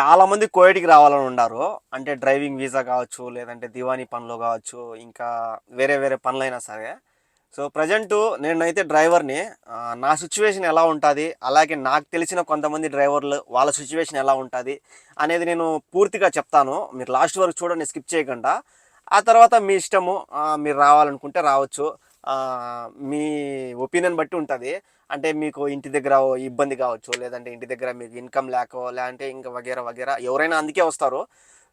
చాలా మంది కోయటికి రావాలని ఉన్నారు. అంటే డ్రైవింగ్ వీసా కావచ్చు లేదంటే దివానీ పనులు కావచ్చు ఇంకా వేరే వేరే పనులైనా సరే. సో ప్రజెంట్ నేనైతే డ్రైవర్ని నా సిచ్యువేషన్ ఎలా ఉంటుంది అలాగే నాకు తెలిసిన కొంతమంది డ్రైవర్లు వాళ్ళ సిచ్యువేషన్ ఎలా ఉంటుంది అనేది నేను పూర్తిగా చెప్తాను. మీరు లాస్ట్ వరకు చూడండి స్కిప్ చేయకుండా. ఆ తర్వాత మీ ఇష్టము మీరు రావాలనుకుంటే రావచ్చు. మీ ఒపీనియన్ బట్టి ఉంటుంది. అంటే మీకు ఇంటి దగ్గర ఇబ్బంది కావచ్చు లేదంటే ఇంటి దగ్గర మీకు ఇన్కమ్ లేకో లేదంటే ఇంకా వగేరా వగేరా ఎవరైనా అందుకే వస్తారు.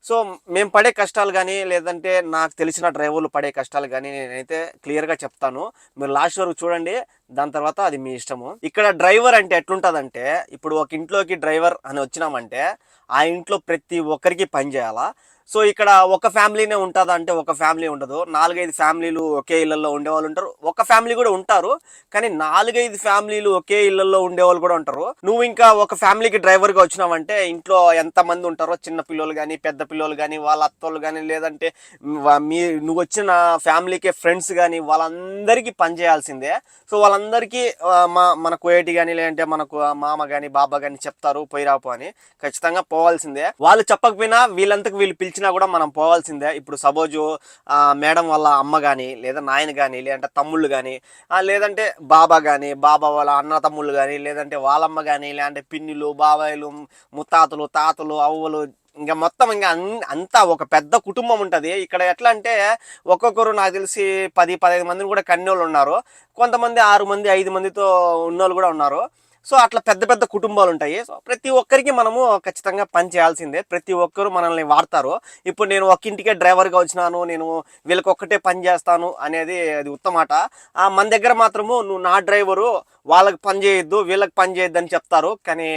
సో మేము పడే కష్టాలు కానీ లేదంటే నాకు తెలిసిన డ్రైవర్లు పడే కష్టాలు కానీ నేనైతే క్లియర్గా చెప్తాను. మీరు లాస్ట్ వరకు చూడండి దాని తర్వాత అది మీ ఇష్టము. ఇక్కడ డ్రైవర్ అంటే ఎట్లుంటుందంటే ఇప్పుడు ఒక ఇంట్లోకి డ్రైవర్ అని వచ్చినామంటే ఆ ఇంట్లో ప్రతి ఒక్కరికి పని చేయాలా? సో ఇక్కడ ఒక ఫ్యామిలీనే ఉంటుందా అంటే ఒక ఫ్యామిలీ ఉండదు. నాలుగైదు ఫ్యామిలీలు ఒకే ఇళ్ళలో ఉండేవాళ్ళు ఉంటారు. ఒక ఫ్యామిలీ కూడా ఉంటారు కానీ నాలుగైదు ఫ్యామిలీలు ఒకే ఇళ్ళలో ఉండేవాళ్ళు కూడా ఉంటారు. నువ్వు ఇంకా ఒక ఫ్యామిలీకి డ్రైవర్గా వచ్చినావంటే ఇంట్లో ఎంత మంది ఉంటారో చిన్న పిల్లలు కానీ పెద్ద పిల్లలు కానీ వాళ్ళ అత్తోళ్ళు కానీ లేదంటే మీ నువ్వు వచ్చిన ఫ్యామిలీకే ఫ్రెండ్స్ కానీ వాళ్ళందరికీ పనిచేయాల్సిందే సో వాళ్ళందరికీ మా మన కోయటి కానీ లేదంటే మనకు మామ కానీ బాబా కానీ చెప్తారు పోయిరాపు అని. ఖచ్చితంగా పోవాల్సిందే. వాళ్ళు చెప్పకపోయినా వీళ్ళంతకు వీళ్ళు పిలిచి వచ్చినా కూడా మనం పోవాల్సిందే. ఇప్పుడు సపోజు మేడం వాళ్ళ అమ్మ కానీ లేదా నాయన కానీ లేదంటే తమ్ముళ్ళు కానీ లేదంటే బాబా కానీ బాబా వాళ్ళ అన్న తమ్ముళ్ళు కానీ లేదంటే వాళ్ళమ్మ కానీ లేదంటే పిన్నిలు బాబాయిలు ముత్తాతలు తాతలు అవ్వలు ఇంకా మొత్తం ఇంకా అన్- అంతా ఒక పెద్ద కుటుంబం ఉంటుంది. ఇక్కడ ఎట్లా అంటే ఒక్కొక్కరు నాకు తెలిసి పది పదహైదు మందిని కూడా కన్నోళ్ళు ఉన్నారు. కొంతమంది ఆరు మంది ఐదు మందితో ఉన్నోళ్ళు కూడా ఉన్నారు. సో అట్లా పెద్ద పెద్ద కుటుంబాలు ఉంటాయి సో ప్రతి ఒక్కరికి మనము ఖచ్చితంగా పని చేయాల్సిందే. ప్రతి ఒక్కరు మనల్ని వాడతారు. ఇప్పుడు నేను ఒక ఇంటికే డ్రైవర్గా వచ్చినాను నేను వీళ్ళకి ఒక్కటే పని చేస్తాను అనేది అది ఉత్తమాట. మన దగ్గర మాత్రము నువ్వు నా డ్రైవరు వాళ్ళకి పని చేయొద్దు వీళ్ళకి పని చేయొద్దు అని చెప్తారు. కానీ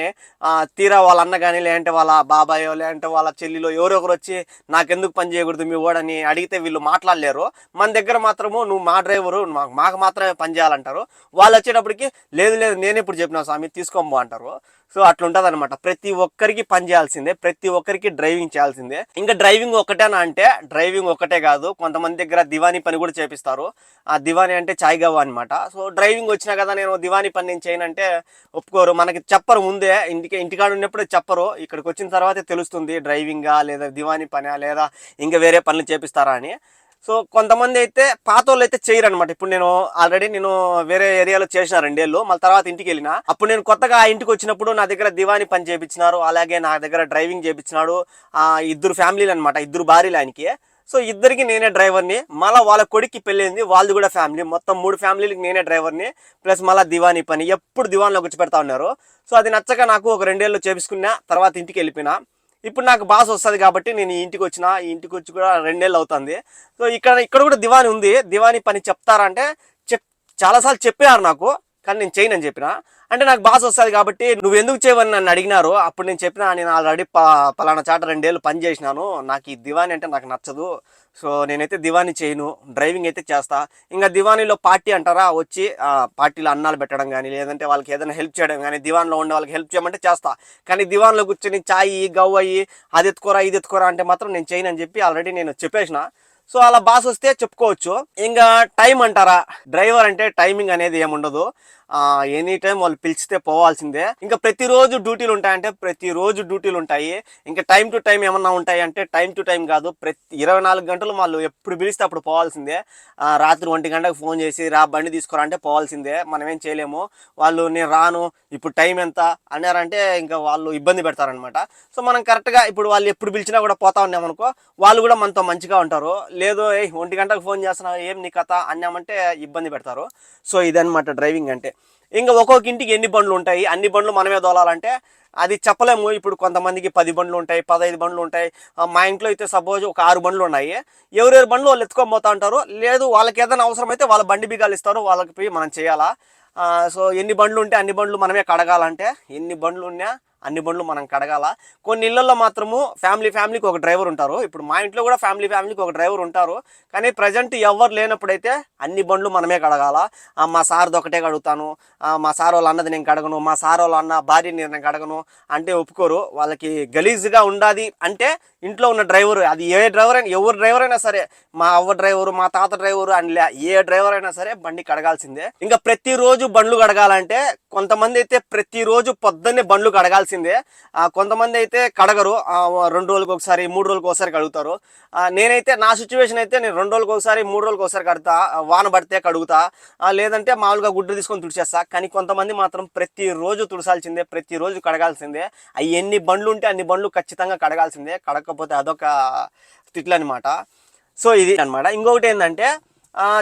తీరా వాళ్ళ అన్న కానీ లేదంటే వాళ్ళ బాబాయో లేదంటే వాళ్ళ చెల్లిలో ఎవరో ఒకరు వచ్చి నాకెందుకు పని చేయకూడదు మీ వాడని అడిగితే వీళ్ళు మాట్లాడలేరు. మన దగ్గర మాత్రము నువ్వు మా డ్రైవరు మాకు మాకు మాత్రమే పని చేయాలంటారు. వాళ్ళు వచ్చేటప్పటికి లేదు లేదు నేను ఇప్పుడు చెప్పినా స్వామి తీసుకోము అంటారు. సో అట్లా అనమాట ప్రతి ఒక్కరికి పని చేయాల్సిందే ప్రతి ఒక్కరికి డ్రైవింగ్ చేయాల్సిందే. ఇంకా డ్రైవింగ్ ఒకటేనా అంటే డ్రైవింగ్ ఒకటే కాదు. కొంతమంది దగ్గర దివానీ పని కూడా చేపిస్తారు. ఆ దివానీ అంటే చాయ్ గవ్వ అనమాట సో డ్రైవింగ్ వచ్చినా కదా నేను దివానీ పని నేను చేయనంటే ఒప్పుకోరు. మనకి చెప్పరు ముందే. ఇంటికి ఇంటికాడ ఉన్నప్పుడు చెప్పరు. ఇక్కడికి వచ్చిన తర్వాతే తెలుస్తుంది డ్రైవింగా లేదా దివానీ పనా లేదా ఇంకా వేరే పనులు చేపిస్తారా అని. సో కొంతమంది అయితే పాత వాళ్ళు అయితే చేయరు అనమాట ఇప్పుడు నేను ఆల్రెడీ నేను వేరే ఏరియాలో చేసిన రెండేళ్ళు మళ్ళీ తర్వాత ఇంటికి వెళ్ళిన అప్పుడు నేను కొత్తగా ఆ ఇంటికి వచ్చినప్పుడు నా దగ్గర దివానీ పని చేపించినారు అలాగే నా దగ్గర డ్రైవింగ్ చేపించినాడు ఆ ఇద్దరు ఫ్యామిలీలు అనమాట ఇద్దరు భార్యలు ఆయనకి. సో ఇద్దరికి నేనే డ్రైవర్ని మళ్ళీ వాళ్ళ కొడుక్కి పెళ్ళింది వాళ్ళది కూడా ఫ్యామిలీ. మొత్తం మూడు ఫ్యామిలీలకి నేనే డ్రైవర్ని ప్లస్ మళ్ళీ దివానీ పని. ఎప్పుడు దివాన్లో కూర్చో పెడతా ఉన్నారు. సో అది నచ్చక నాకు ఒక రెండేళ్ళు చేపించుకున్నా తర్వాత ఇంటికి వెళ్ళిపోయినా. ఇప్పుడు నాకు బాస్ వస్తుంది కాబట్టి నేను ఈ ఇంటికి వచ్చిన ఈ ఇంటికి వచ్చి కూడా రెండేళ్ళు అవుతుంది. సో ఇక్కడ ఇక్కడ కూడా దివాని ఉంది. దివాని పని చెప్తారంటే చెప్ చాలాసార్లు చెప్పారు నాకు. కానీ నేను చేయనని చెప్పిన? అంటే నాకు బాస్ వస్తుంది కాబట్టి నువ్వు ఎందుకు చేయవని నన్ను అడిగినారు అప్పుడు నేను చెప్పిన నేను ఆల్రెడీ పలానా చాట రెండేళ్ళు పని చేసినాను నాకు ఈ దివాణి అంటే నాకు నచ్చదు. సో నేనైతే దివాణి చేయను డ్రైవింగ్ అయితే చేస్తా. ఇంకా దివానీలో పార్టీ అంటారా? వచ్చి పార్టీలో అన్నాలు పెట్టడం కానీ లేదంటే వాళ్ళకి ఏదైనా హెల్ప్ చేయడం కానీ దివాన్లో ఉండే వాళ్ళకి హెల్ప్ చేయమంటే చేస్తా. కానీ దివాన్లో కూర్చొని చాయి గవ్వ అయ్యి అది ఎత్తుకోరా ఇది ఎత్తుకోరా అంటే మాత్రం నేను చేయను అని చెప్పి ఆల్రెడీ నేను చెప్పేసిన. సో అలా బాస్ వస్తే చెప్పుకోవచ్చు. ఇంకా టైం అంటారా? డ్రైవర్ అంటే టైమింగ్ అనేది ఏముండదు. ఎనీ టైం వాళ్ళు పిలిచితే పోవాల్సిందే. ఇంకా ప్రతిరోజు డ్యూటీలు ఉంటాయంటే ప్రతిరోజు డ్యూటీలు ఉంటాయి. ఇంకా టైం టు టైం ఏమన్నా ఉంటాయి అంటే టైం టు టైం కాదు ప్రతి ఇరవై నాలుగు గంటలు వాళ్ళు ఎప్పుడు పిలిస్తే అప్పుడు పోవాల్సిందే. రాత్రి ఒంటి గంటకు ఫోన్ చేసి రా బండి తీసుకురా అంటే పోవాల్సిందే. మనం ఏం చేయలేము. వాళ్ళు నేను రాను ఇప్పుడు టైం ఎంత? అన్నారంటే ఇంకా వాళ్ళు ఇబ్బంది పెడతారనమాట సో మనం కరెక్ట్గా ఇప్పుడు వాళ్ళు ఎప్పుడు పిలిచినా కూడా పోతా ఉన్నామనుకో వాళ్ళు కూడా మనతో మంచిగా ఉంటారు. లేదు ఏ ఒంటి గంటకు ఫోన్ చేస్తున్నావు? ఏం నీ కథ? అన్నామంటే ఇబ్బంది పెడతారు. సో ఇదనమాట డ్రైవింగ్ అంటే. ఇంకా ఒక్కొక్క ఇంటికి ఎన్ని బండ్లు ఉంటాయి? అన్ని బండ్లు మనమే దోలాలంటే అది చెప్పలేము. ఇప్పుడు కొంతమందికి పది బండ్లు ఉంటాయి పదహైదు బండ్లు ఉంటాయి. మా ఇంట్లో అయితే సపోజ్ ఒక ఆరు బండ్లు ఉన్నాయి. ఎవరెవరు బండ్లు వాళ్ళు ఎత్తుకొని పోతా ఉంటారు. లేదు వాళ్ళకి ఏదైనా అవసరం అయితే వాళ్ళ బండి బిగాలు ఇస్తారు. వాళ్ళకి పోయి మనం చేయాలా? సో ఎన్ని బండ్లు ఉంటే అన్ని బండ్లు మనమే కడగాలంటే ఎన్ని బండ్లు ఉన్నా అన్ని బండ్లు మనం కడగాల. కొన్ని ఇళ్ళలో మాత్రము ఫ్యామిలీ ఫ్యామిలీకి ఒక డ్రైవర్ ఉంటారు. ఇప్పుడు మా ఇంట్లో కూడా ఫ్యామిలీ ఫ్యామిలీకి ఒక డ్రైవర్ ఉంటారు. కానీ ప్రజెంట్ ఎవరు లేనప్పుడైతే అన్ని బండ్లు మనమే కడగాల. మా సార్ది ఒకటే కడుగుతాను. మా సార్ వాళ్ళ అన్నది నేను కడగను. మా సార్ వాళ్ళ అన్న భార్యని నేను కడగను అంటే ఒప్పుకోరు. వాళ్ళకి గలీజ్గా ఉండాది అంటే ఇంట్లో ఉన్న డ్రైవర్ అది ఏ డ్రైవర్ అయినా ఎవరు డ్రైవర్ అయినా సరే మా అవ్వ డ్రైవరు మా తాత డ్రైవరు అని ఏ డ్రైవర్ అయినా సరే బండి కడగాల్సిందే. ఇంకా ప్రతిరోజు బండ్లు కడగాలంటే కొంతమంది అయితే ప్రతిరోజు పొద్దున్నే బండ్లు కడగాల్సి కడగాల్సిందే కొంతమంది అయితే కడగరు. రెండు రోజులకు ఒకసారి మూడు రోజులకు ఒకసారి కడుగుతారు. నేనైతే నా సిచ్యువేషన్ అయితే నేను రెండు రోజులకు ఒకసారి మూడు రోజులకు ఒకసారి కడతా వాన పడితే కడుగుతా. లేదంటే మామూలుగా గుడ్డు తీసుకొని తుడిచేస్తా. కానీ కొంతమంది మాత్రం ప్రతిరోజు తుడసాల్సిందే ప్రతిరోజు కడగాల్సిందే. అవి ఎన్ని బండ్లు ఉంటే అన్ని బండ్లు ఖచ్చితంగా కడగాల్సిందే. కడగకపోతే అదొక తిట్లు అనమాట సో ఇది అన్నమాట. ఇంకొకటి ఏంటంటే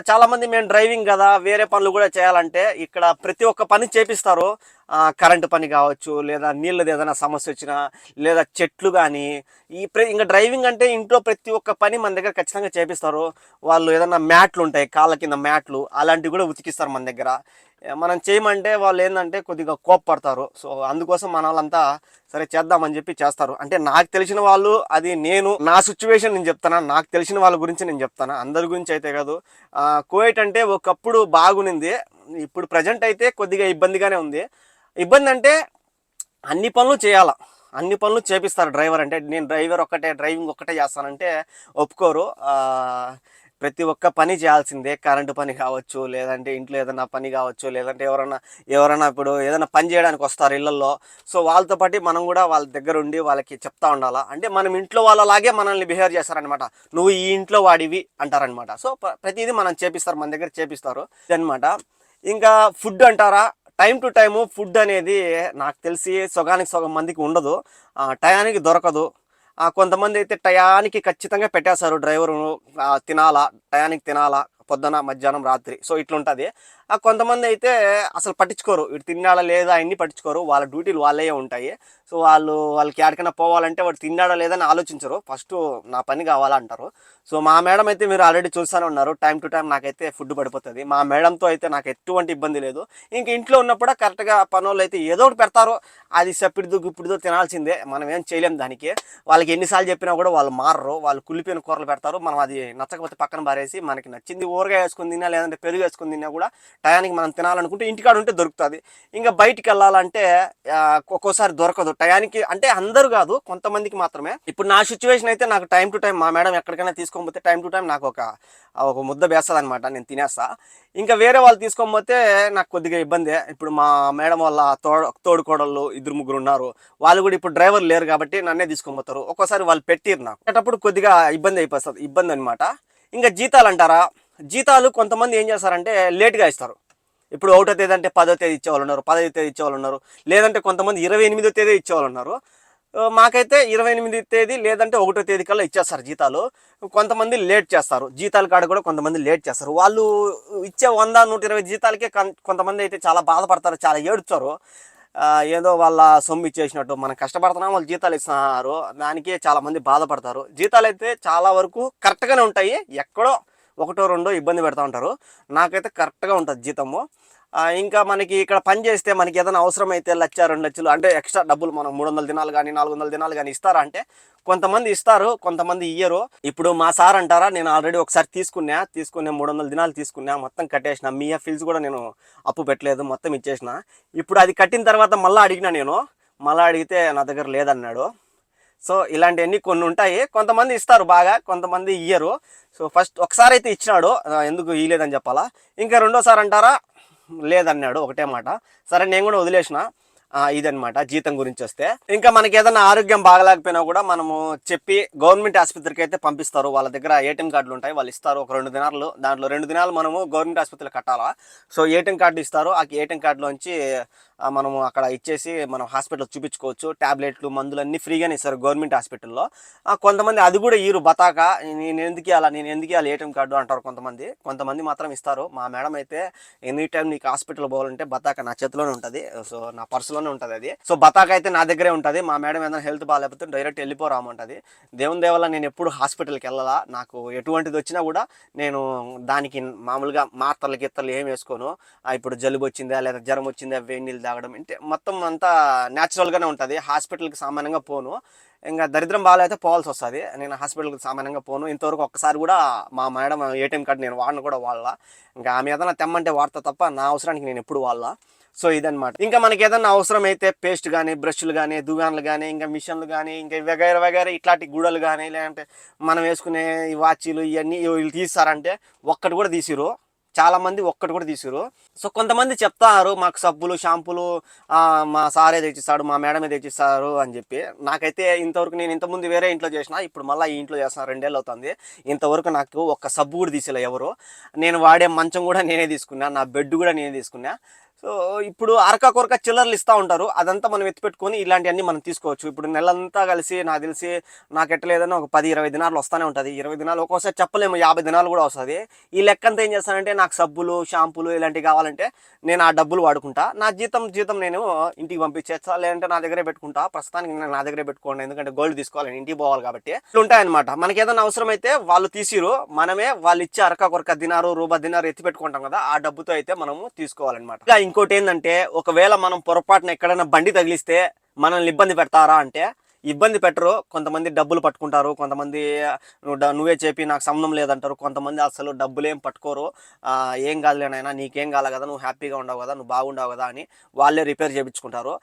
చాలామంది మేము డ్రైవింగ్ కదా వేరే పనులు కూడా చేయాలంటే ఇక్కడ ప్రతి ఒక్క పని చేపిస్తారు. కరెంటు పని కావచ్చు లేదా నీళ్ళది ఏదైనా సమస్య వచ్చినా లేదా చెట్లు కానీ ఈ ఇంకా డ్రైవింగ్ అంటే ఇంట్లో ప్రతి ఒక్క పని మన దగ్గర ఖచ్చితంగా చేపిస్తారు. వాళ్ళు ఏదైనా మ్యాట్లు ఉంటాయి కాళ్ళ కింద మ్యాట్లు అలాంటివి కూడా ఉతికిస్తారు మన దగ్గర. మనం చేయమంటే వాళ్ళు ఏంటంటే కొద్దిగా కోప్పడతారు. సో అందుకోసం మన వాళ్ళంతా సరే చేద్దామని చెప్పి చేస్తారు. అంటే నాకు తెలిసిన వాళ్ళు అది నేను నా సిచ్యువేషన్ నేను చెప్తాను? నాకు తెలిసిన వాళ్ళ గురించి నేను చెప్తాను? అందరి గురించి అయితే కాదు. ఆ, అంటే ఒకప్పుడు బాగునింది ఇప్పుడు ప్రజెంట్ అయితే కొద్దిగా ఇబ్బందిగానే ఉంది. ఇబ్బంది అంటే అన్ని పనులు చేయాలా. అన్ని పనులు చేపిస్తారు డ్రైవర్ అంటే నేను డ్రైవర్ ఒక్కటే డ్రైవింగ్ ఒక్కటే చేస్తానంటే ఒప్పుకోరు. ప్రతి ఒక్క పని చేయాల్సిందే. కరెంటు పని కావచ్చు లేదంటే ఇంట్లో ఏదైనా పని కావచ్చు లేదంటే ఎవరైనా ఎవరైనా ఇప్పుడు ఏదైనా పని చేయడానికి వస్తారు ఇళ్ళల్లో సో వాళ్ళతో పాటు మనం కూడా వాళ్ళ దగ్గర ఉండి వాళ్ళకి చెప్తా ఉండాలా. అంటే మనం ఇంట్లో వాళ్ళలాగే మనల్ని బిహేవ్ చేస్తారనమాట నువ్వు ఈ ఇంట్లో వాడివి అంటారనమాట సో ప్రతిదీ మనం చేపిస్తారు మన దగ్గర చేపిస్తారు అనమాట ఇంకా ఫుడ్ అంటారా? టైం టు టైము ఫుడ్ అనేది నాకు తెలిసి సగానికి సగం మందికి ఉండదు. టయానికి దొరకదు. కొంతమంది అయితే టయానికి ఖచ్చితంగా పెట్టేస్తారు డ్రైవరు. తినాలా టయానికి తినాలా పొద్దున మధ్యాహ్నం రాత్రి. సో ఇట్లుంటుంది. కొంతమంది అయితే అసలు పట్టించుకోరు. ఇటు తిన్నాడా లేదా అన్ని పట్టించుకోరు. వాళ్ళ డ్యూటీలు వాళ్ళే ఉంటాయి. సో వాళ్ళు వాళ్ళకి ఎక్కడికైనా పోవాలంటే వాడు తిన్నాడా లేదని ఆలోచించరు. ఫస్ట్ నా పని కావాలంటారు. సో మా మేడం అయితే మీరు ఆల్రెడీ చూస్తూనే ఉన్నారు. టైం టు టైం నాకైతే ఫుడ్ పడిపోతుంది. మా మేడంతో అయితే నాకు ఎటువంటి ఇబ్బంది లేదు. ఇంక ఇంట్లో ఉన్నప్పుడు కరెక్ట్గా పనులు అయితే ఏదో ఒకటి పెడతారు. అది సప్పిడిదో గుప్పిడిదో తినాల్సిందే. మనం ఏం చేయలేం దానికి. వాళ్ళకి ఎన్నిసార్లు చెప్పినా కూడా వాళ్ళు మారరు. వాళ్ళు కుళ్ళిపోయిన కూరలు పెడతారు. మనం అది నచ్చకపోతే పక్కన పారేసి మనకి నచ్చింది ఊరగా వేసుకుని తిన్నా లేదంటే పెరుగు వేసుకుని తిన్నా కూడా టయానికి మనం తినాలనుకుంటే ఇంటికాడ ఉంటే దొరుకుతుంది. ఇంకా బయటికి వెళ్ళాలంటే ఒక్కోసారి దొరకదు. టయానికి అంటే అందరూ కాదు కొంతమందికి మాత్రమే. ఇప్పుడు నా సిచ్యువేషన్ అయితే నాకు టైం టు టైం మా మేడం ఎక్కడికైనా తీసుకోకపోతే టైం టు టైం నాకు ఒక ఒక ముద్ద వేస్తుంది అనమాట నేను తినేస్తా. ఇంకా వేరే వాళ్ళు తీసుకోకపోతే నాకు కొద్దిగా ఇబ్బందే. ఇప్పుడు మా మేడం వాళ్ళ తోడు తోడుకోడళ్ళు ఇద్దరు ముగ్గురు ఉన్నారు. వాళ్ళు కూడా ఇప్పుడు డ్రైవర్ లేరు కాబట్టి నన్నే తీసుకొని ఒక్కోసారి వాళ్ళు పెట్టిరు నాకు. అప్పుడు కొద్దిగా ఇబ్బంది అయిపోతుంది ఇబ్బంది అనమాట ఇంకా జీతాలు అంటారా? జీతాలు కొంతమంది ఏం చేస్తారంటే లేట్గా ఇస్తారు. ఇప్పుడు ఒకటో తేదీ అంటే పదో తేదీ ఇచ్చేవాళ్ళు ఉన్నారు పదహైదు తేదీ ఇచ్చేవాళ్ళు ఉన్నారు లేదంటే కొంతమంది ఇరవై ఎనిమిదో తేదీ ఇచ్చేవాళ్ళు ఉన్నారు. మాకైతే ఇరవై ఎనిమిది తేదీ లేదంటే ఒకటో తేదీ కల్లా ఇచ్చేస్తారు జీతాలు. కొంతమంది లేట్ చేస్తారు జీతాల కాడ కూడా కొంతమంది లేట్ చేస్తారు. వాళ్ళు ఇచ్చే వంద నూట ఇరవై జీతాలకే కొంతమంది అయితే చాలా బాధపడతారు చాలా ఏడుస్తారు. ఏదో వాళ్ళ సొమ్ము ఇచ్చేసినట్టు మనం కష్టపడుతున్నాం వాళ్ళు జీతాలు ఇస్తున్నారు దానికే చాలామంది బాధపడతారు. జీతాలు అయితే చాలా వరకు కరెక్ట్గానే ఉంటాయి ఎక్కడో ఒకటో రెండో ఇబ్బంది పెడతా ఉంటారు. నాకైతే కరెక్ట్గా ఉంటుంది జీతము. ఇంకా మనకి ఇక్కడ పని చేస్తే మనకి ఏదైనా అవసరమైతే అయితే లక్ష రెండు లక్షలు అంటే ఎక్స్ట్రా డబ్బులు మనం మూడు వందల దినాలు కానీ నాలుగు వందల దినాలు కానీ ఇస్తారా అంటే కొంతమంది ఇస్తారు కొంతమంది ఇయ్యరు. ఇప్పుడు మా సార్ అంటారా నేను ఆల్రెడీ ఒకసారి తీసుకున్నా తీసుకునే మూడు వందల దినాలు తీసుకున్నా మొత్తం కట్టేసిన మీ ఫీల్స్ కూడా నేను అప్పు పెట్టలేదు మొత్తం ఇచ్చేసిన. ఇప్పుడు అది కట్టిన తర్వాత మళ్ళీ అడిగినా నేను మళ్ళీ అడిగితే నా దగ్గర లేదన్నాడు. సో ఇలాంటివన్నీ కొన్ని ఉంటాయి. కొంతమంది ఇస్తారు బాగా కొంతమంది ఇయ్యరు. సో ఫస్ట్ ఒకసారి అయితే ఇచ్చినాడు. ఎందుకు ఇయ్యలేదని చెప్పాలా? ఇంకా రెండోసారి అంటారా? లేదన్నాడు ఒకటే మాట. సరే నేను కూడా వదిలేసిన. ఇదనమాట జీతం గురించి వస్తే. ఇంకా మనకి ఏదైనా ఆరోగ్యం బాగలేకపోయినా కూడా మనము చెప్పి గవర్నమెంట్ ఆసుపత్రికి అయితే పంపిస్తారు. వాళ్ళ దగ్గర ఏటీఎం కార్డులు ఉంటాయి వాళ్ళు ఇస్తారు. ఒక రెండు దినాలు దాంట్లో రెండు దినాలు మనము గవర్నమెంట్ ఆసుపత్రిలో కట్టాలా? సో ఏటీఎం కార్డు ఇస్తారు. ఆ ఏటీఎం కార్డులోంచి మనము అక్కడ ఇచ్చేసి మనం హాస్పిటల్ చూపించుకోవచ్చు. టాబ్లెట్లు మందులు అన్నీ ఫ్రీగానే ఇస్తారు గవర్నమెంట్ హాస్పిటల్లో. కొంతమంది అది కూడా ఈరు బతాక నేను ఎందుకు అలా నేను ఎందుకు ఇవ్వాలి ఏటీఎం కార్డు అంటారు కొంతమంది. కొంతమంది మాత్రం ఇస్తారు. మా మేడం అయితే ఎనీ టైం నీకు హాస్పిటల్ పోవాలంటే బతాక నా చేతిలోనే ఉంటుంది. సో నా పర్సులోనే ఉంటుంది అది. సో బతాక అయితే నా దగ్గరే ఉంటుంది. మా మేడం ఏదైనా హెల్త్ బాగాలేకపోతే డైరెక్ట్ వెళ్ళిపోరామంటుంది దేవుని దేవల్ల నేను ఎప్పుడు హాస్పిటల్కి వెళ్ళాలా నాకు ఎటువంటిది వచ్చినా కూడా నేను దానికి మామూలుగా మాత్రలు గిత్తలు ఏం వేసుకోను. ఆ, ఇప్పుడు జలుబు వచ్చిందా లేదా జ్వరం వచ్చిందా వేడి నీళ్ళు తాగడం. అంటే మొత్తం అంతా న్యాచురల్గానే ఉంటుంది. హాస్పిటల్కి సామాన్యంగా పోను. ఇంకా దరిద్రం బాగాలైతే పోవాల్సి వస్తుంది. నేను హాస్పిటల్కి సామాన్యంగా పోను. ఇంతవరకు ఒక్కసారి కూడా మా మేడం ఏటీఎం కార్డు నేను వాడిన కూడా వాళ్ళ. ఇంకా ఆమె ఏదైనా తెమ్మంటే వాడతా తప్ప నా అవసరానికి నేను ఎప్పుడు వాళ్ళ. సో ఇదనమాట ఇంకా మనకి ఏదైనా అవసరం అయితే పేస్ట్ కానీ బ్రష్లు కానీ దుగాన్లు కానీ ఇంకా మిషన్లు కానీ ఇంకా వగైరా వగైరా ఇట్లాంటి గుడలు కానీ లేదంటే మనం వేసుకునే ఈ వాచీలు ఇవన్నీ వీళ్ళు తీస్తారంటే ఒక్కటి కూడా తీసిరు చాలా మంది ఒక్కటి కూడా తీసుకురు సో కొంతమంది చెప్తారు మాకు సబ్బులు షాంపూలు మా సారే తెచ్చిస్తాడు మా మేడమే తెచ్చిస్తారు అని చెప్పి. నాకైతే ఇంతవరకు నేను ఇంతకుముందు వేరే ఇంట్లో చేసిన ఇప్పుడు మళ్ళీ ఈ ఇంట్లో చేస్తున్నా రెండేళ్ళు అవుతుంది. ఇంతవరకు నాకు ఒక్క సబ్బు కూడా తీసేలా ఎవరు. నేను వాడే మంచం కూడా నేనే తీసుకున్నా నా బెడ్ కూడా నేనే తీసుకున్నా. సో ఇప్పుడు అరక కొరక చిల్లర్లు ఇస్తూ ఉంటారు. అదంతా మనం ఎత్తిపెట్టుకొని ఇలాంటివన్నీ మనం తీసుకోవచ్చు. ఇప్పుడు నెలంతా కలిసి నాకు తెలిసి నాకు ఎట్టలేదని ఒక పది ఇరవై దినాలు వస్తూనే ఉంటుంది. ఇరవై దినాలు ఒక్కోసారి చెప్పలేము యాభై దినాలు కూడా వస్తుంది. ఈ లెక్కంతా ఏం చేస్తానంటే నాకు సబ్బులు షాంపూలు ఇలాంటివి కావాలంటే నేను ఆ డబ్బులు వాడుకుంటా. నా జీతం జీతం నేను ఇంటికి పంపించేస్తా. లేదంటే నా దగ్గరే పెట్టుకుంటా. ప్రస్తుతానికి నేను నా దగ్గరే పెట్టుకోండి. ఎందుకంటే గోల్డ్ తీసుకోవాలి ఇంటికి పోవాలి కాబట్టి. ఉంటాయన్నమాట. మనకి ఏదైనా అవసరం అయితే వాళ్ళు తీసిరు. మనమే వాళ్ళు ఇచ్చే అరక కొరక దినారు రూబా దినారు ఎత్తి పెట్టుకుంటాం కదా ఆ డబ్బుతో అయితే మనము తీసుకోవాలన్నమాట. ఇంకోటి ఏంటంటే ఒకవేళ మనం పొరపాటున ఎక్కడైనా బండి తగిలిస్తే మనల్ని ఇబ్బంది పెడతారా అంటే ఇబ్బంది పెట్టరు. కొంతమంది డబ్బులు పట్టుకుంటారు. కొంతమంది నువ్వు నువ్వే చెప్పి నాకు సంబంధం లేదంటారు. కొంతమంది అసలు డబ్బులు పట్టుకోరు. ఏం కాదులేనైనా నీకేం కాలే కదా నువ్వు హ్యాపీగా ఉండవు కదా నువ్వు బాగుండవు కదా అని వాళ్ళే రిపేర్ చేయించుకుంటారు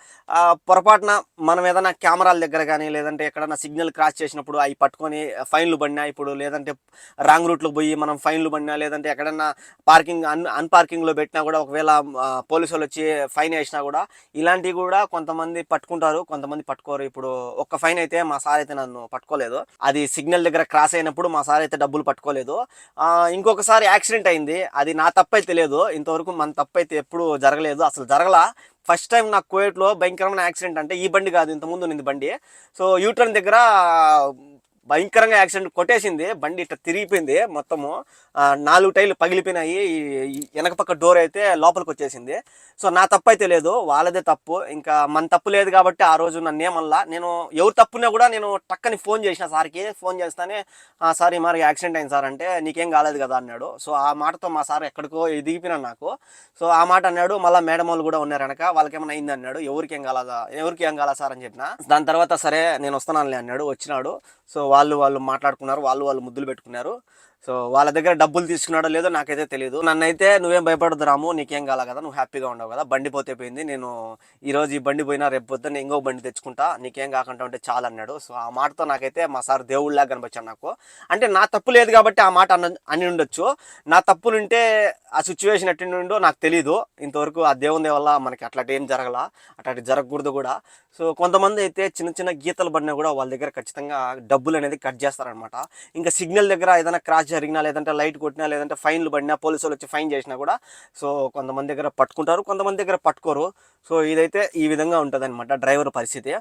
పొరపాటున మనం ఏదైనా కెమెరాల దగ్గర కానీ లేదంటే ఎక్కడైనా సిగ్నల్ క్రాస్ చేసినప్పుడు అవి పట్టుకొని ఫైన్లు పడినా ఇప్పుడు లేదంటే రాంగ్ రూట్లో పోయి మనం ఫైన్లు పడినా లేదంటే ఎక్కడన్నా పార్కింగ్ అన్ అన్పార్కింగ్లో పెట్టినా కూడా ఒకవేళ పోలీసు వాళ్ళు వచ్చి ఫైన్ వేసినా కూడా ఇలాంటివి కూడా కొంతమంది పట్టుకుంటారు. కొంతమంది పట్టుకోరు. ఇప్పుడు ఒక్క ఫైన్ అయితే మా సార్ అయితే నన్ను పట్టుకోలేదు. అది సిగ్నల్ దగ్గర క్రాస్ అయినప్పుడు మా సార్ అయితే డబ్బులు పట్టుకోలేదు. ఇంకొకసారి యాక్సిడెంట్ అయింది. అది నా తప్పైతే లేదు ఇంతవరకు మన తప్పైతే ఎప్పుడు జరగలేదు. అసలు జరగలా. ఫస్ట్ టైం నాకు కోయట్లో భయంకరమైన యాక్సిడెంట్ అంటే ఈ బండి కాదు ఇంతకుముందు నింది బండి. సో యూటర్న్ దగ్గర భయంకరంగా యాక్సిడెంట్ కొట్టేసింది. బండి ఇట్లా తిరిగిపోయింది మొత్తము. నాలుగు టైర్లు పగిలిపోయినాయి. వెనక పక్క డోర్ అయితే లోపలికి వచ్చేసింది. సో నా తప్పు అయితే లేదు. వాళ్ళదే తప్పు. ఇంకా మన తప్పు లేదు కాబట్టి ఆ రోజు నన్ను ఏమల్లా నేను ఎవరు తప్పున్నా కూడా నేను టక్కని ఫోన్ చేసిన సార్కి. ఫోన్ చేస్తానే "ఆ, సార్ ఈ మరి యాక్సిడెంట్ అయింది సార్ అంటే నీకేం కాలేదు కదా అన్నాడు. సో ఆ మాటతో మా సార్ ఎక్కడికో దిగిపోయినా నాకు. సో ఆ మాట అన్నాడు. మళ్ళీ మేడం వాళ్ళు కూడా ఉన్నారు వెనక. వాళ్ళకి ఏమైనా అయింది అన్నాడు. ఎవరికి ఏం కాలదా? ఎవరికి ఏం కాలా సార్ అని చెప్పిన. దాని తర్వాత సరే నేను వస్తున్నానులే అన్నాడు. వచ్చినాడు. సో వాళ్ళు వాళ్ళు మాట్లాడుకున్నారు. వాళ్ళు వాళ్ళు ముద్దులు పెట్టుకున్నారు. సో వాళ్ళ దగ్గర డబ్బులు తీసుకున్నాడో లేదో నాకైతే తెలియదు నన్నైతే నువ్వేం భయపడదు రాము నీకేం కాల కదా నువ్వు హ్యాపీగా ఉండవు కదా. బండి పోతే పోయింది. నేను ఈరోజు ఈ బండి పోయినా రేపు పొద్దున్న ఇంకో బండి తెచ్చుకుంటా. నీకేం కాకుండా ఉంటే చాలు అన్నాడు. సో ఆ మాటతో నాకైతే మా సార్ దేవుళ్ళగా కనిపించాడు నాకు. అంటే నా తప్పు లేదు కాబట్టి ఆ మాట అన్న అని ఉండొచ్చు. నా తప్పులుంటే ఆ సిచ్యువేషన్ ఎట్టి ఉండో నాకు తెలియదు ఇంతవరకు ఆ దేవుని వల్ల మనకి అట్లాంటి ఏం జరగల. అట్లాంటి జరగకూడదు కూడా. సో కొంతమంది అయితే చిన్న చిన్న గీతలు పడినా కూడా వాళ్ళ దగ్గర ఖచ్చితంగా డబ్బులు అనేది కట్ చేస్తారనమాట ఇంకా సిగ్నల్ దగ్గర ఏదైనా క్రాస్ జరిగినా లేదంటే లైట్ కొట్టినా లేదంటే ఫైన్లు పడినా పోలీసు వాళ్ళు వచ్చి ఫైన్ చేసినా కూడా సో కొంతమంది దగ్గర పట్టుకుంటారు కొంతమంది దగ్గర పట్టుకోరు. సో ఇదైతే ఈ విధంగా ఉంటుంది డ్రైవర్ పరిస్థితి.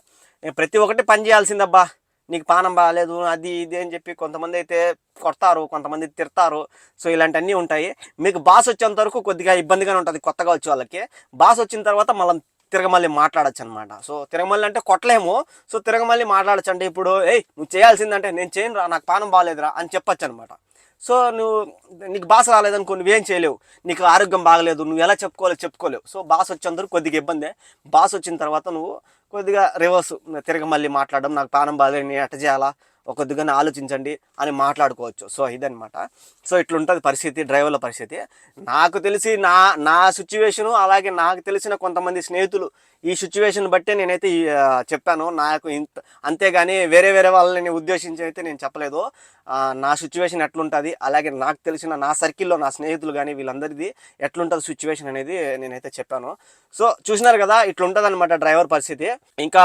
ప్రతి ఒక్కటి పని చేయాల్సిందబ్బా. నీకు పానం బాగాలేదు అది ఇది అని చెప్పి కొంతమంది అయితే కొడతారు కొంతమంది తిడతారు. సో ఇలాంటివన్నీ ఉంటాయి. మీకు బాస్ వచ్చేంత వరకు కొద్దిగా ఇబ్బందిగానే ఉంటుంది కొత్తగా వచ్చే వాళ్ళకి. బాస్ వచ్చిన తర్వాత మనం తిరగమల్లి మాట్లాడచ్చు అనమాట సో తిరగమల్లి అంటే కొట్టలేము. సో తిరగమల్లి మాట్లాడచ్చు అంటే ఇప్పుడు. ఏయ్ నువ్వు చేయాల్సిందంటే నేను చేయను రా నాకు పానం బాగాలేదురా అని చెప్పచ్చు అనమాట సో నువ్వు నీకు బాస్ రాలేదనుకో నువ్వేం చేయలేవు. నీకు ఆరోగ్యం బాగలేదు నువ్వు ఎలా చెప్పుకోవాలో చెప్పుకోలేవు. సో బాస్ వచ్చేందుకు కొద్దిగా ఇబ్బందే. బాస్ వచ్చిన తర్వాత నువ్వు కొద్దిగా రివర్స్ తిరగ మళ్ళీ మాట్లాడడం నాకు ప్రాణం బాగాలేదు నేను ఎట్ట చేయాలా? కొద్దిగా ఆలోచించండి అని మాట్లాడుకోవచ్చు. సో ఇదనమాట సో ఇట్లుంటుంది పరిస్థితి డ్రైవర్ల పరిస్థితి. నాకు తెలిసి నా నా సిచ్యువేషను అలాగే నాకు తెలిసిన కొంతమంది స్నేహితులు ఈ సిచ్యువేషన్ బట్టే నేనైతే చెప్పాను. నాకు ఇంత అంతేగాని వేరే వేరే వాళ్ళని ఉద్దేశించి అయితే నేను చెప్పలేదు. నా సిచ్యువేషన్ ఎట్లుంటుంది అలాగే నాకు తెలిసిన నా సర్కిల్లో నా స్నేహితులు కానీ వీళ్ళందరిది ఎట్లుంటుంది సిచ్యువేషన్ అనేది నేనైతే చెప్పాను. సో చూసినారు కదా ఇట్లుంటుంది అనమాట డ్రైవర్ పరిస్థితి. ఇంకా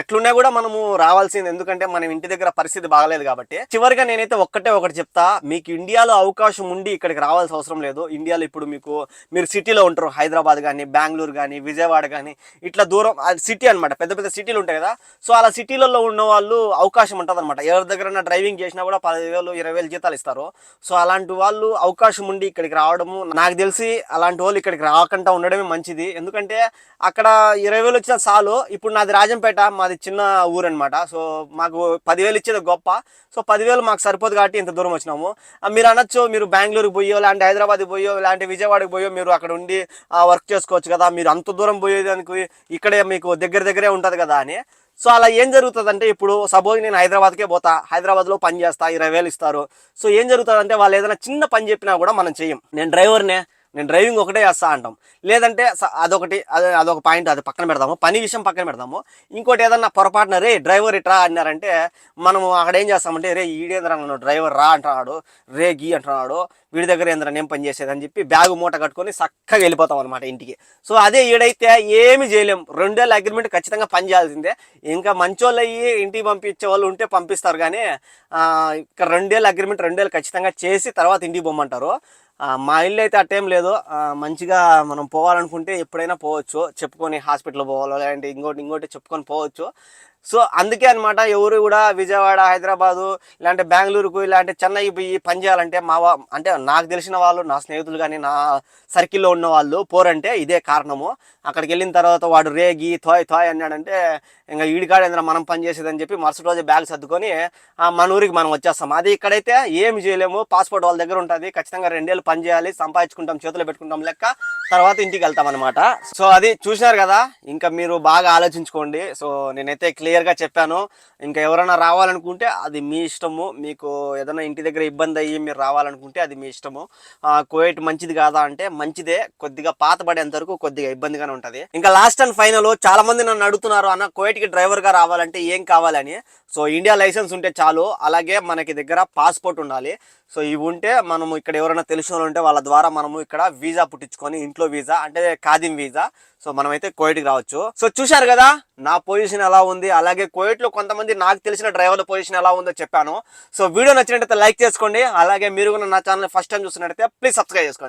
ఎట్లున్నా కూడా మనము రావాల్సింది ఎందుకంటే మనం ఇంటి దగ్గర పరిస్థితి బాగలేదు కాబట్టి. చివరిగా నేనైతే ఒక్కటే ఒకటి చెప్తా మీకు ఇండియాలో అవకాశం ఉండి ఇక్కడికి రావాల్సిన అవసరం లేదు. ఇండియాలో ఇప్పుడు మీకు మీరు సిటీలో ఉంటారు హైదరాబాద్ కానీ బెంగళూరు కానీ విజయవాడ కానీ ఇట్లా దూరం సిటీ అనమాట పెద్ద పెద్ద సిటీలు ఉంటాయి కదా. సో అలా సిటీలలో ఉన్న వాళ్ళు అవకాశం ఉంటుంది అనమాట ఎవరి దగ్గర డ్రైవింగ్ చేసినా కూడా పదివేలు ఇరవై వేలు జీతాలు ఇస్తారు. సో అలాంటి వాళ్ళు అవకాశం ఉండి ఇక్కడికి రావడము నాకు తెలిసి అలాంటి వాళ్ళు ఇక్కడికి రాకుండా ఉండడమే మంచిది. ఎందుకంటే అక్కడ ఇరవై వేలు వచ్చిన చాలు. ఇప్పుడు నాది రాజంపేట మాది చిన్న ఊరు అనమాట సో మాకు పదివేలు ఇచ్చేది గొప్ప. సో పదివేలు మాకు సరిపోదు కాబట్టి ఇంత దూరం వచ్చినాము. మీరు అనొచ్చు మీరు బెంగళూరుకి పోయో లేదంటే హైదరాబాద్కి పోయో లేదంటే విజయవాడకి పోయో మీరు అక్కడ ఉండి వర్క్ చేసుకోవచ్చు కదా. మీరు అంత దూరం పోయేదానికి ఇక్కడే మీకు దగ్గర దగ్గరే ఉంటుంది కదా అని. సో అలా ఏం జరుగుతుందంటే ఇప్పుడు సపోజ్ నేను హైదరాబాద్కే పోతా హైదరాబాద్లో పని చేస్తా ఇరవై వేలు ఇస్తారు. సో ఏం జరుగుతుందంటే వాళ్ళు ఏదైనా చిన్న పని చెప్పినా కూడా మనం చెయ్యం. నేను డ్రైవర్నే నేను డ్రైవింగ్ ఒకటే చేస్తా అంటాం. లేదంటే స- అదొకటి అదే అదొక పాయింట్ అది పక్కన పెడదాము. పని విషయం పక్కన పెడదాము. ఇంకోటి ఏదన్నా పొరపాటున రే డ్రైవర్ ఇట్రా అన్నారంటే మనము అక్కడ ఏం చేస్తామంటే రే ఈడేంద్ర నన్ను డ్రైవర్ రా అంటున్నాడు. రే గీ అంటున్నాడు. వీడి దగ్గర ఏంద్ర నేను పని చేసేది అని చెప్పి బ్యాగ్ మూట కట్టుకొని చక్కగా వెళ్ళిపోతాం అనమాట ఇంటికి. సో అదే ఈడైతే ఏమి చేయలేం. రెండేళ్ళ అగ్రిమెంట్ ఖచ్చితంగా పని చేయాల్సిందే. ఇంకా మంచోళ్ళు అయ్యి ఇంటికి పంపించే వాళ్ళు ఉంటే పంపిస్తారు కానీ ఇక్కడ రెండేళ్ళ అగ్రిమెంట్ రెండేళ్ళు ఖచ్చితంగా చేసి తర్వాత ఇంటికి పొమ్మంటారు మా ఇల్లు అయితే అట్టేం లేదు. మంచిగా మనం పోవాలనుకుంటే ఎప్పుడైనా పోవచ్చు. చెప్పుకొని హాస్పిటల్ పోవాలో లేదంటే ఇంకోటి ఇంకోటి చెప్పుకొని పోవచ్చు. సో అందుకే అనమాట ఎవరు కూడా విజయవాడ హైదరాబాదు ఇలాంటి బెంగళూరుకు ఇలాంటి చెన్నైకి పోయి పని చేయాలంటే మా వా అంటే నాకు తెలిసిన వాళ్ళు నా స్నేహితులు కానీ నా సర్కిల్లో ఉన్న వాళ్ళు పోరంటే ఇదే కారణము. అక్కడికి వెళ్ళిన తర్వాత వాడు రేగి తోయ్ థోయ్ అన్నాడంటే ఇంకా ఈడికాడ మనం పని చేసేదని చెప్పి మరుసటి రోజు బ్యాగ్ సర్దుకొని మన ఊరికి మనం వచ్చేస్తాం. అది ఇక్కడైతే ఏమి చేయలేము. పాస్పోర్ట్ వాళ్ళ దగ్గర ఉంటుంది. ఖచ్చితంగా రెండేళ్ళు పని చేయాలి. సంపాదించుకుంటాం చేతులు పెట్టుకుంటాం లెక్క. తర్వాత ఇంటికి వెళ్తాం అనమాట సో అది చూసినారు కదా. ఇంకా మీరు బాగా ఆలోచించుకోండి. సో నేనైతే క్లియర్ క్లియర్గా చెప్పాను. ఇంకా ఎవరైనా రావాలనుకుంటే అది మీ ఇష్టము. మీకు ఏదైనా ఇంటి దగ్గర ఇబ్బంది అయ్యి మీరు రావాలనుకుంటే అది మీ ఇష్టము. కోయిట్ మంచిది కాదా అంటే మంచిదే. కొద్దిగా పాత పడేంత వరకు కొద్దిగా ఇబ్బందిగానే ఉంటుంది. ఇంకా లాస్ట్ అండ్ ఫైనల్ చాలా మంది నన్ను అడుగుతున్నారు అన్న కువైట్కి రావాలంటే ఏం కావాలని? సో ఇండియా లైసెన్స్ ఉంటే చాలు. అలాగే మనకి దగ్గర పాస్పోర్ట్ ఉండాలి. సో ఇవి ఉంటే మనము ఇక్కడ ఎవరైనా తెలిసిన వాళ్ళు ఉంటే వాళ్ళ ద్వారా మనము ఇక్కడ వీసా పుట్టించుకొని ఇంట్లో వీసా అంటే కాదిం వీసా. సో మనమైతే కోయిట్కి రావచ్చు. సో చూశారు కదా నా పొజిషన్ ఎలా ఉంది? అలాగే కోయిట్లో కొంతమంది నాకు తెలిసిన డ్రైవర్ల పొజిషన్ ఎలా ఉందో చెప్పాను. సో వీడియో నచ్చినట్టయితే లైక్ చేసుకోండి. అలాగే మీరు కూడా నా ఛానల్ ఫస్ట్ టైం చూస్తున్నట్టయితే ప్లీజ్ సబ్స్క్రైబ్ చేసుకోండి.